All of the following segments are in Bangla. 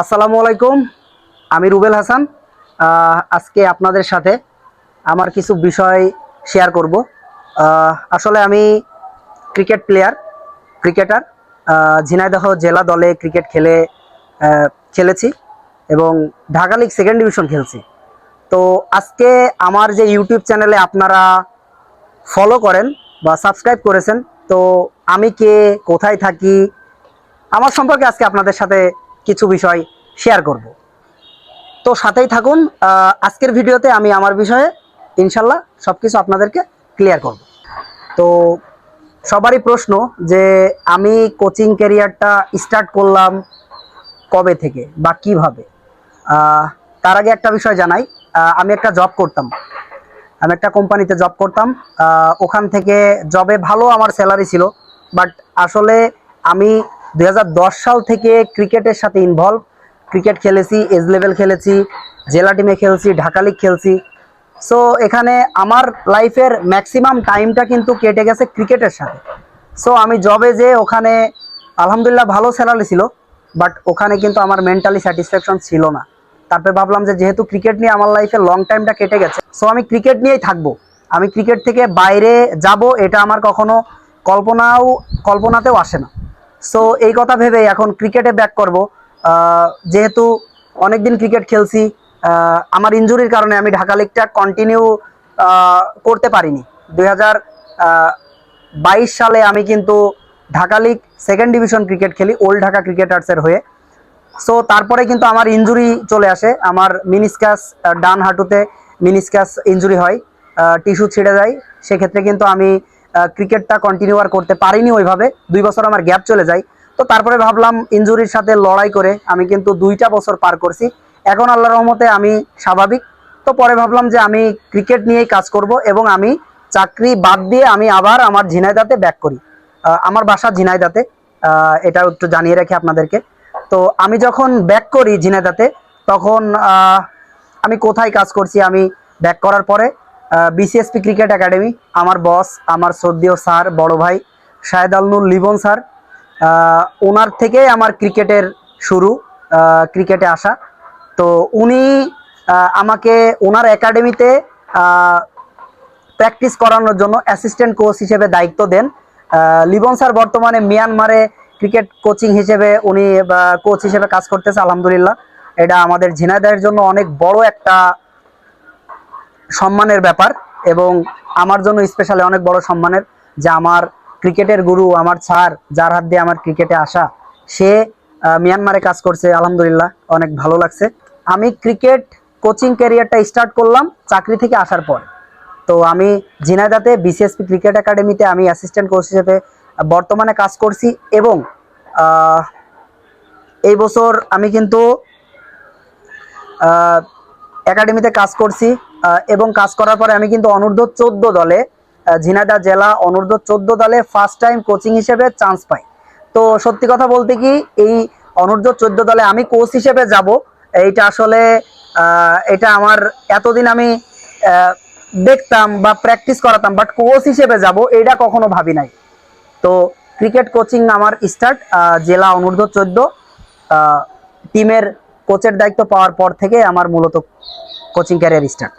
আসসালামু আলাইকুম, আমি রুবেল হাসান। আজকে আপনাদের সাথে আমার কিছু বিষয় শেয়ার করব। আসলে আমি ক্রিকেট প্লেয়ার ক্রিকেটার ঝিনাইদহ জেলা দলে ক্রিকেট খেলে খেলেছি এবং ঢাকা লিগ সেকেন্ড ডিভিশন খেলছি। তো আজকে আমার যে ইউটিউব চ্যানেলে আপনারা ফলো করেন বা সাবস্ক্রাইব করেছেন, তো আমি কে, কোথায় থাকি, আমার সম্পর্কে আজকে আপনাদের সাথে কিছু বিষয় শেয়ার করব। তো সাথেই থাকুন আজকের ভিডিওতে আমি আমার বিষয়ে ইনশাল্লাহ সব কিছু আপনাদেরকে ক্লিয়ার করব। তো সবারই প্রশ্ন যে আমি কোচিং ক্যারিয়ারটা স্টার্ট করলাম কবে থেকে বা কীভাবে? তার আগে একটা বিষয় জানাই আমি একটা জব করতাম। আমি একটা কোম্পানিতে জব করতাম ওখান থেকে জবে ভালো আমার স্যালারি ছিল বাট আসলে আমি দু হাজার দশ সাল থেকে ক্রিকেটের সাথে ইনভলভ ক্রিকেট খেলেছি এজ লেভেল খেলেছি, জেলা টিমে খেলছি, ঢাকা লিগ খেলছি। সো এখানে আমার লাইফের ম্যাক্সিমাম টাইমটা কিন্তু কেটে গেছে ক্রিকেটের সাথে। সো আমি জবে যে ওখানে আলহামদুলিল্লাহ ভালো স্যালারি ছিল বাট ওখানে কিন্তু আমার মেন্টালি স্যাটিসফ্যাকশন ছিল না। তারপরে ভাবলাম যে যেহেতু ক্রিকেট নিয়ে আমার লাইফে লং টাইমটা কেটে গেছে সো আমি ক্রিকেট নিয়েই থাকব। আমি ক্রিকেট থেকে বাইরে যাব, এটা আমার কখনো কল্পনাও, কল্পনাতেও আসে না। সো এই কথা ভেবে এখন ক্রিকেটে ব্যাক করব। যেহেতু অনেকদিন ক্রিকেট খেলছি আমার ইনজুরির কারণে আমি ঢাকা লিগটা কন্টিনিউ করতে পারিনি। দুই সালে আমি কিন্তু Dhaka league second division cricket খেলি ওল্ড ঢাকা ক্রিকেটার্সের হয়ে। সো তারপরে কিন্তু আমার ইনজুরি চলে আসে। আমার মিনিসকাস ডান হাঁটুতে মিনিসকাস ইনজুরি হয় টিস্যু ছিঁড়ে যায়। সেক্ষেত্রে কিন্তু আমি ক্রিকেটটা কন্টিনিউ আর করতে পারিনি ওইভাবে। দুই বছর আমার গ্যাপ চলে যায়। তো তারপরে ভাবলাম ইনজুরির সাথে লড়াই করে আমি কিন্তু দুইটা বছর পার করছি। এখন আল্লাহ রহমতে আমি স্বাভাবিক। তো পরে ভাবলাম যে আমি ক্রিকেট নিয়েই কাজ করব এবং আমি চাকরি বাদ দিয়ে আমি আবার আমার ঝিনাইদাতে ব্যাক করি। আমার বাসা ঝিনাইদাতে। এটা একটু জানিয়ে রাখি আপনাদেরকে। তো আমি যখন ব্যাক করি ঝিনাইদাতে, তখন আমি কোথায় কাজ করছি আমি ব্যাক করার পরে বিসিএসপি ক্রিকেট একাডেমি আমার বস আমার শ্রদ্ধেয় স্যার, বড় ভাই, শাহেদ আলনুর লিবন স্যার ওনার থেকে আমার ক্রিকেটের শুরু ক্রিকেটে আসা। তো উনি আমাকে ওনার একাডেমিতে প্র্যাকটিস করানোর জন্য অ্যাসিস্ট্যান্ট কোচ হিসেবে দায়িত্ব দেন। লিবন স্যার বর্তমানে মিয়ানমারে ক্রিকেট কোচিং হিসেবে উনি কোচ হিসেবে কাজ করতেছে, আলহামদুলিল্লাহ। এটা আমাদের ঝিনাইদহের জন্য অনেক বড় একটা সম্মানের ব্যাপার এবং আমার জন্য স্পেশালি অনেক বড় সম্মানের যে আমার ক্রিকেটের গুরু, আমার স্যার যার হাত দিয়ে আমার ক্রিকেটে আসা, সে মিয়ানমারে কাজ করছে, আলহামদুলিল্লাহ, অনেক ভালো লাগছে। আমি ক্রিকেট কোচিং ক্যারিয়ারটা স্টার্ট করলাম চাকরি থেকে আসার পর। তো আমি ঝিনাইদাতে বিসিএসপি ক্রিকেট একাডেমিতে আমি অ্যাসিস্ট্যান্ট কোচ হিসেবে বর্তমানে কাজ করছি এবং এই বছর আমি কিন্তু একাডেমিতে কাজ করছি। এবং কাজ করার পরে আমি কিন্তু অনূর্ধ্ব চোদ্দ দলে আহ, ঝিনাইদহ জেলা অনূর্ধ্ব চোদ্দ দলে ফার্স্ট টাইম কোচিং হিসেবে চান্স পাই। তো সত্যি কথা বলতে কি এই অনূর্ধ্ব চোদ্দ দলে আমি কোচ হিসেবে যাব। এইটা আসলে এটা আমার এতদিন আমি দেখতাম বা প্র্যাকটিস করাতাম বাট কোচ হিসেবে যাব এটা কখনো ভাবি নাই। তো ক্রিকেট কোচিং আমার স্টার্ট জেলা অনূর্ধ্ব চোদ্দ টিমের কোচের দায়িত্ব পাওয়ার পর থেকে আমার মূলত কোচিং ক্যারিয়ার স্টার্ট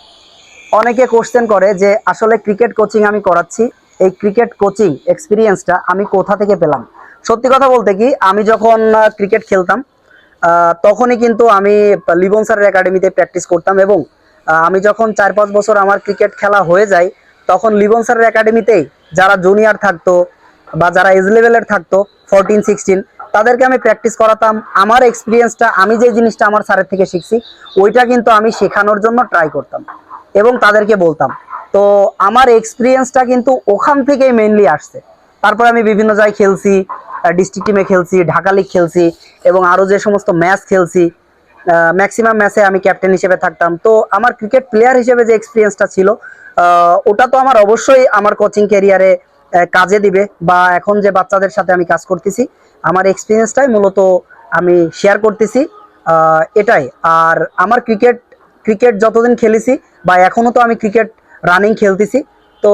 অনেকে কোশ্চেন করে যে আসলে ক্রিকেট কোচিং আমি করাচ্ছি, এই ক্রিকেট কোচিং এক্সপিরিয়েন্সটা আমি কোথা থেকে পেলাম? সত্যি কথা বলতে কি, আমি যখন ক্রিকেট খেলতাম তখনই কিন্তু আমি লিবন স্যারের একাডেমিতে প্র্যাকটিস করতাম এবং আমি যখন চার পাঁচ বছর আমার ক্রিকেট খেলা হয়ে যায়, তখন লিবন স্যারের একাডেমিতেই যারা জুনিয়র থাকতো বা যারা এজ লেভেলের থাকতো ফোরটিন সিক্সটিন তাদেরকে আমি প্র্যাকটিস করাতাম। আমার এক্সপিরিয়েন্সটা আমি যে জিনিসটা আমার স্যারের থেকে শিখছি, ওইটা কিন্তু আমি শেখানোর জন্য ট্রাই করতাম। এবং তাদেরকে বলতাম। তো আমার এক্সপিরিয়েন্সটা কিন্তু ওখান থেকেই মেনলি আসছে। তারপর আমি বিভিন্ন জায়গায় খেলছি ডিস্ট্রিক্ট টিমে খেলছি, ঢাকা লিগ খেলছি এবং আরও যে সমস্ত ম্যাচ খেলছি ম্যাক্সিমাম ম্যাচে আমি ক্যাপ্টেন হিসেবে থাকতাম। তো আমার ক্রিকেট প্লেয়ার হিসেবে যে এক্সপিরিয়েন্সটা ছিল ওটা তো আমার অবশ্যই আমার কোচিং ক্যারিয়ারে কাজে দিবে বা এখন যে বাচ্চাদের সাথে আমি কাজ করতেছি, আমার এক্সপিরিয়েন্সটাই মূলত আমি শেয়ার করতেছি এটাই। আর আমার ক্রিকেট ক্রিকেট যতদিন খেলেছি বা এখনও তো আমি ক্রিকেট রানিং খেলতেছি, তো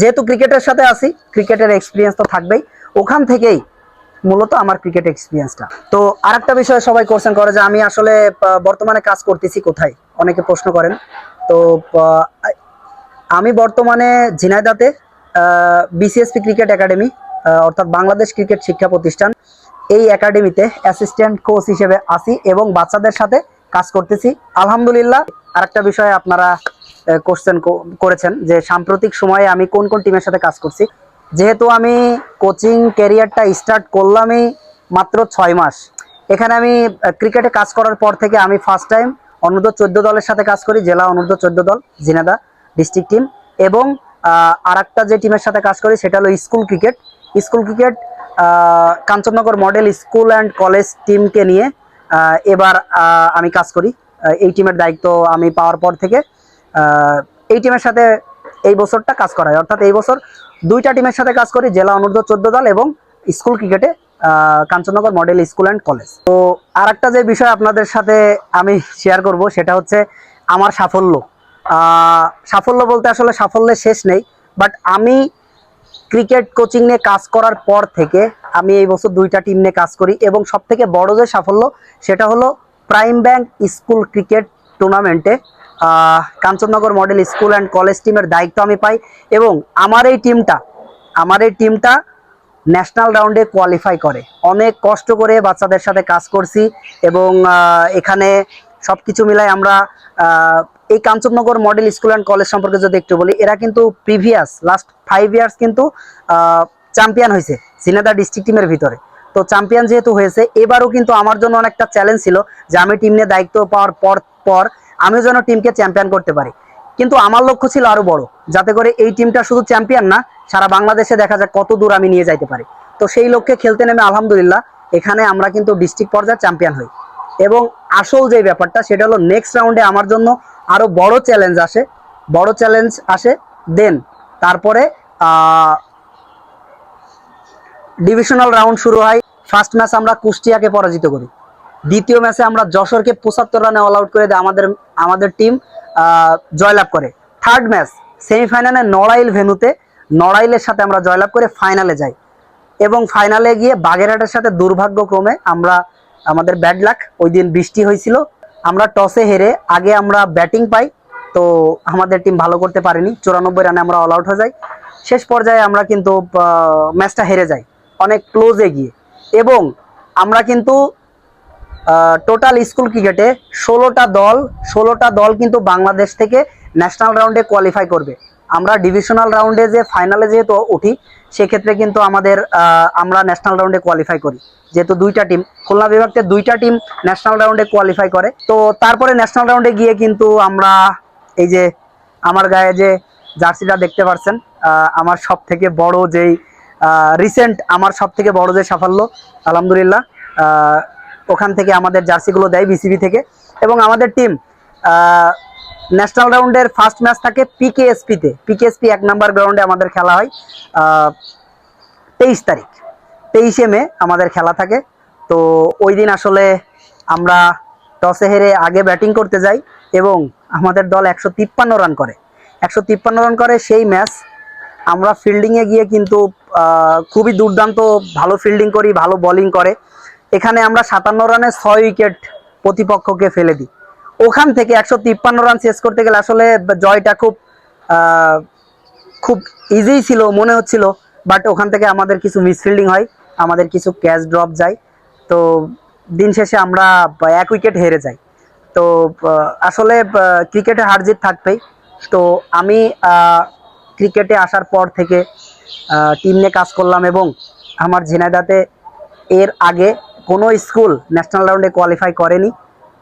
যেহেতু ক্রিকেটের সাথে আছি, ক্রিকেটের এক্সপিরিয়েন্স তো থাকবেই, ওখান থেকেই মূলত আমার ক্রিকেট এক্সপিরিয়েন্সটা তো আর একটা বিষয়ে সবাই কোশ্চেন করে যে আমি আসলে বর্তমানে কাজ করতেছি কোথায়? অনেকে প্রশ্ন করেন। তো আমি বর্তমানে ঝিনাইদাতে বিসিএসপি ক্রিকেট একাডেমি অর্থাৎ বাংলাদেশ ক্রিকেট শিক্ষা প্রতিষ্ঠান, এই একাডেমিতে অ্যাসিস্ট্যান্ট কোচ হিসেবে আসি এবং বাচ্চাদের সাথে কাজ করতেছি। আলহামদুলিল্লাহ, আরেকটা বিষয়ে আপনারা কোশ্চেন করেছেন যে সাম্প্রতিক সময়ে আমি কোন কোন টিমের সাথে কাজ করছি। যেহেতু আমি কোচিং ক্যারিয়ারটা স্টার্ট করলামই মাত্র ছয় মাস। এখানে আমি ক্রিকেটে কাজ করার পর থেকে আমি ফার্স্ট টাইম অনূর্ধ্ব চোদ্দ দলের সাথে কাজ করি, জেলা অনূর্ধ্ব চোদ্দ দল জিনাদা ডিস্ট্রিক্ট টিম এবং আর একটা যে টিমের সাথে কাজ করি সেটা হলো school cricket school cricket Kanchannagar model school and college টিমকে নিয়ে এবার আমি কাজ করি। এই টিমের দায়িত্ব আমি পাওয়ার পর থেকে এই টিমের সাথে এই বছরটা কাজ করা হয়। অর্থাৎ এই বছর দুইটা টিমের সাথে কাজ করি, জেলা অনূর্ধ্ব চোদ্দ দল এবং স্কুল ক্রিকেটে Kanchannagar model school and college. তো আর একটা যে বিষয় আপনাদের সাথে আমি শেয়ার করব, সেটা হচ্ছে আমার সাফল্য। সাফল্য বলতে আসলে সাফল্যের শেষ নেই বাট আমি ক্রিকেট কোচিং নিয়ে কাজ করার পর থেকে আমি এই বছর দুইটা টিম নিয়ে কাজ করি এবং সব থেকে বড় যে সাফল্য সেটা হলো প্রাইম ব্যাংক স্কুল ক্রিকেট টুর্নামেন্টে Kanchannagar model school and college টিমের দায়িত্ব আমি পাই এবং আমার এই টিমটা আমার এই টিমটা ন্যাশনাল রাউন্ডে কোয়ালিফাই করে। অনেক কষ্ট করে বাচ্চাদের সাথে কাজ করছি এবং এখানে সব কিছু মিলাই আমরা এই Kanchannagar model school and college সম্পর্কে যদি একটু বলি, এরা কিন্তু প্রিভিয়াস লাস্ট ফাইভ ইয়ার্স কিন্তু চ্যাম্পিয়ন হয়েছে সিনেদা ডিস্ট্রিক্ট টিমের ভিতরে। তো চ্যাম্পিয়ন যেহেতু হয়েছে, এবারও কিন্তু আমার জন্য অনেকটা চ্যালেঞ্জ ছিল যে আমি টিম নিয়ে দায়িত্ব পাওয়ার পর পর আমিও যেন টিমকে চ্যাম্পিয়ন করতে পারি। কিন্তু আমার লক্ষ্য ছিল আরও বড়, যাতে করে এই টিমটা শুধু চ্যাম্পিয়ন না, সারা বাংলাদেশে দেখা যায় কত দূর আমি নিয়ে যাইতে পারি। তো সেই লক্ষ্যে খেলতে নেমে আলহামদুলিল্লাহ, এখানে আমরা কিন্তু ডিস্ট্রিক্ট পর্যায়ে চ্যাম্পিয়ন হই। এবং আসল যে ব্যাপারটা, সেটা হলো নেক্সট রাউন্ডে আমার জন্য আরও বড় চ্যালেঞ্জ আসে। বড় চ্যালেঞ্জ আসে দেন তারপরে ডিভিশনাল রাউন্ড শুরু হয়। ফার্স্ট ম্যাচ আমরা কুষ্টিয়াকে পরাজিত করি। দ্বিতীয় ম্যাচে আমরা যশোরকে পঁচাত্তর রানে অল আউট করে দেয় আমাদের আমাদের টিম জয়লাভ করে। থার্ড ম্যাচ সেমিফাইনালে নড়াইল ভেনুতে, নড়াইলের সাথে আমরা জয়লাভ করে ফাইনালে যাই। এবং ফাইনালে গিয়ে বাগেরহাটের সাথে দুর্ভাগ্যক্রমে আমরা, আমাদের ব্যাড লাক ওই দিন বৃষ্টি হয়েছিল। আমরা টসে হেরে, আগে আমরা ব্যাটিং পাই, তো আমাদের টিম ভালো করতে পারেনি। চুরানব্বই রানে আমরা অল আউট হয়ে যাই। শেষ পর্যায়ে আমরা কিন্তু ম্যাচটা হেরে যাই। অনেক ক্লোজে গিয়ে। এবং আমরা কিন্তু টোটাল স্কুল ক্রিকেটে ষোলোটা দল ষোলোটা দল কিন্তু বাংলাদেশ থেকে ন্যাশনাল রাউন্ডে কোয়ালিফাই করবে। আমরা ডিভিশনাল রাউন্ডে যে ফাইনালে যেহেতু উঠি সেক্ষেত্রে কিন্তু আমাদের আমরা ন্যাশনাল রাউন্ডে কোয়ালিফাই করি। যেহেতু দুইটা টিম খুলনা বিভাগতে দুইটা টিম ন্যাশনাল রাউন্ডে কোয়ালিফাই করে। তো তারপরে ন্যাশনাল রাউন্ডে গিয়ে কিন্তু আমরা এই যে আমার গায়ে যে জার্সিটা দেখতে পাচ্ছেন আহ, আমার সব থেকে বড় যেই রিসেন্ট আমার সব থেকে বড় যে সাফল্য, আলহামদুলিল্লাহ ওখান থেকে আমাদের জার্সিগুলো দেয় বিসিবি থেকে। এবং আমাদের টিম ন্যাশনাল রাউন্ডের ফার্স্ট ম্যাচ থাকে পিকেএসপিতে পিকেএসপি এক নাম্বার গ্রাউন্ডে আমাদের খেলা হয় তেইশ তারিখ। তেইশে মে আমাদের খেলা থাকে। তো ওই দিন আসলে আমরা টসে হেরে আগে ব্যাটিং করতে যাই এবং আমাদের দল একশো তিপ্পান্ন রান করে। একশো তিপ্পান্ন রান করে সেই ম্যাচ আমরা ফিল্ডিংয়ে গিয়ে কিন্তু খুবই দুর্দান্ত ভালো ফিল্ডিং করি, ভালো বোলিং করে। এখানে আমরা সাতান্ন রানে ছয় উইকেট প্রতিপক্ষকে ফেলে দিই। ওখান থেকে একশো তিপ্পান্ন রান শেষ করতে গেলে আসলে জয়টা খুব খুব ইজিই ছিল, মনে হচ্ছিল। বাট ওখান থেকে আমাদের কিছু মিসফিল্ডিং হয়, আমাদের কিছু ক্যাচ ড্রপ যায়। তো দিন শেষে আমরা এক উইকেট হেরে যাই। তো আসলে ক্রিকেটে হার জিত থাকবেই। তো আমি ক্রিকেটে আসার পর থেকে টিম নিয়ে কাজ করলাম এবং আমার ঝিনাইদাতে এর আগে কোনো স্কুল ন্যাশনাল রাউন্ডে কোয়ালিফাই করেনি।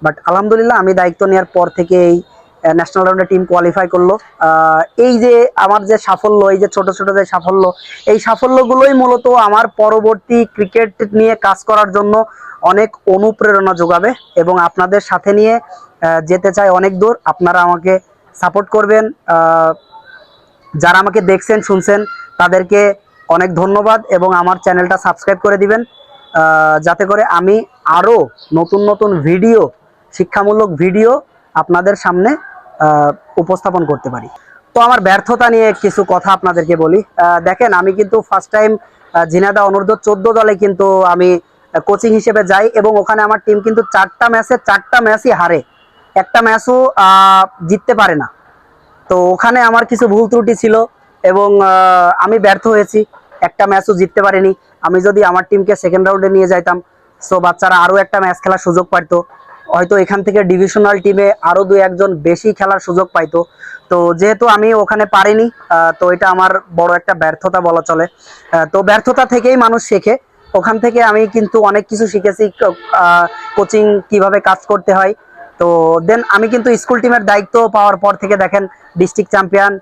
বাট আলহামদুলিল্লাহ আমি দায়িত্ব নেওয়ার পর থেকে এই ন্যাশনাল রাউন্ডে টিম কোয়ালিফাই করল। এই যে আমার যে সাফল্য, এই যে ছোট ছোট যে সাফল্য, এই সাফল্যগুলোই মূলত আমার পরবর্তী ক্রিকেট নিয়ে কাজ করার জন্য অনেক অনুপ্রেরণা যোগাবে এবং আপনাদের সাথে নিয়ে যেতে চাই অনেক দূর। আপনারা আমাকে সাপোর্ট করবেন। যারা আমাকে দেখছেন শুনছেন তাদেরকে অনেক ধন্যবাদ এবং আমার চ্যানেলটা সাবস্ক্রাইব করে দিবেন। যাতে করে আমি আরও নতুন নতুন ভিডিও শিক্ষামূলক ভিডিও আপনাদের সামনে উপস্থাপন করতে পারি। তো আমার ব্যর্থতা নিয়ে কিছু কথা আপনাদেরকে বলি। দেখেন আমি কিন্তু ফার্স্ট টাইম আহ, ঝিনাইদহ অনূর্ধ্ব চোদ্দ দলে কিন্তু আমি কোচিং হিসেবে যাই এবং ওখানে আমার টিম কিন্তু চারটা ম্যাচে চারটা ম্যাচই হারে। একটা ম্যাচও জিততে পারে না। তো ওখানে আমার কিছু ভুল ত্রুটি ছিল এবং আমি ব্যর্থ হয়েছি। একটা ম্যাচও জিততে পারিনি। আমি যদি আমার টিমকে সেকেন্ড রাউন্ডে নিয়ে যাইতাম সো বাচ্চারা আরও একটা ম্যাচ খেলার সুযোগ পাইতো। হয়তো এখান থেকে ডিভিশনাল টিমে আরও দু একজন বেশি খেলার সুযোগ পাইতো। তো যেহেতু আমি ওখানে পারিনি তো এটা আমার বড় একটা ব্যর্থতা বলা চলে। তো ব্যর্থতা থেকেই মানুষ শেখে। ওখান থেকে আমি কিন্তু অনেক কিছু শিখেছি কোচিং কীভাবে কাজ করতে হয়। তো দেন আমি কিন্তু স্কুল টিমের দায়িত্ব পাওয়ার পর থেকে দেখেন district champion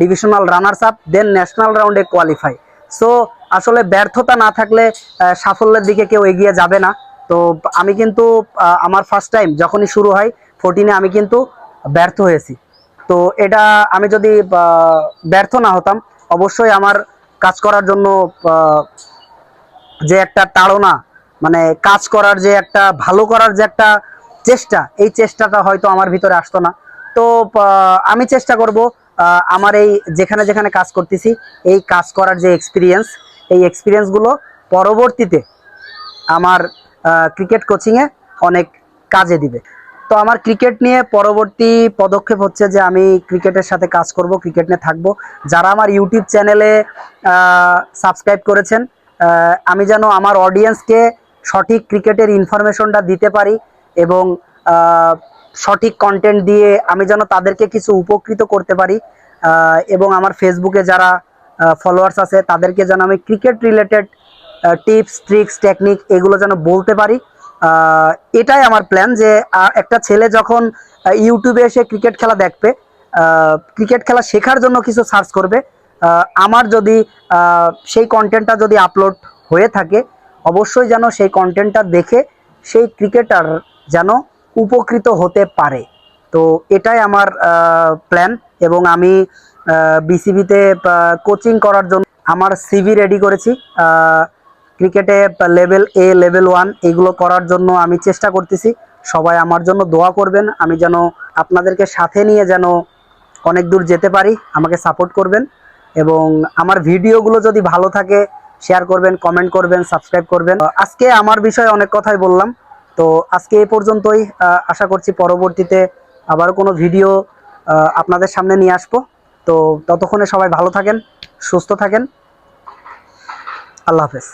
divisional runners up then national রাউন্ডে কোয়ালিফাই সো আসলে ব্যর্থতা না থাকলে সাফল্যের দিকে কেউ এগিয়ে যাবে না। তো আমি কিন্তু আমার ফার্স্ট টাইম যখনই শুরু হয় ফোরটিনে আমি কিন্তু ব্যর্থ হয়েছি। তো এটা আমি যদি ব্যর্থ না হতাম, অবশ্যই আমার কাজ করার জন্য যে একটা তাড়না মানে কাজ করার যে একটা, ভালো করার যে একটা চেষ্টা, এই চেষ্টাটা হয়তো আমার ভিতরে আসতো না। তো আমি চেষ্টা করব আমার এই যেখানে যেখানে কাজ করতেছি, এই কাজ করার যে এক্সপিরিয়েন্স এই এক্সপিরিয়েন্সগুলো পরবর্তীতে আমার ক্রিকেট কোচিংয়ে অনেক কাজে দিবে। তো আমার ক্রিকেট নিয়ে পরবর্তী পদক্ষেপ হচ্ছে যে আমি ক্রিকেটের সাথে কাজ করব ক্রিকেট নিয়ে থাকব। যারা আমার ইউটিউব চ্যানেলে সাবস্ক্রাইব করেছেন আমি যেন আমার অডিয়েন্সকে সঠিক ক্রিকেটের ইনফরমেশনটা দিতে পারি এবং সঠিক কন্টেন্ট দিয়ে আমি যেন তাদেরকে কিছু উপকৃত করতে পারি এবং আমার ফেসবুকে যারা ফলোয়ার্স আছে, তাদেরকে যেন আমি cricket related tips tricks technique এগুলো যেন বলতে পারি। এটাই আমার প্ল্যান যে একটা ছেলে যখন ইউটিউবে এসে ক্রিকেট খেলা দেখবে ক্রিকেট খেলা শেখার জন্য কিছু সার্চ করবে আমার যদি সেই কন্টেন্টটা যদি আপলোড হয়ে থাকে, অবশ্যই যেন সেই কন্টেন্টটা দেখে সেই ক্রিকেটার যেন উপকৃত হতে পারে। তো এটাই আমার প্ল্যান এবং আমি বিসিবিতে কোচিং করার জন্য আমার সিভি রেডি করেছি। ক্রিকেটে লেভেল এ লেভেল ওয়ান এগুলো করার জন্য আমি চেষ্টা করতেছি। সবাই আমার জন্য দোয়া করবেন। আমি যেন আপনাদেরকে সাথে নিয়ে যেন অনেক দূর যেতে পারি। আমাকে সাপোর্ট করবেন এবং আমার ভিডিওগুলো যদি ভালো থাকে শেয়ার করবেন কমেন্ট করবেন সাবস্ক্রাইব করবেন। আজকে আমার বিষয়ে অনেক কথাই বললাম। তো আজকে এ পর্যন্তই আশা করছি পরবর্তীতে আবার কোনো ভিডিও আপনাদের সামনে নিয়ে আসব। তো ততক্ষণে সবাই ভালো থাকেন, সুস্থ থাকেন। আল্লাহ হাফেজ।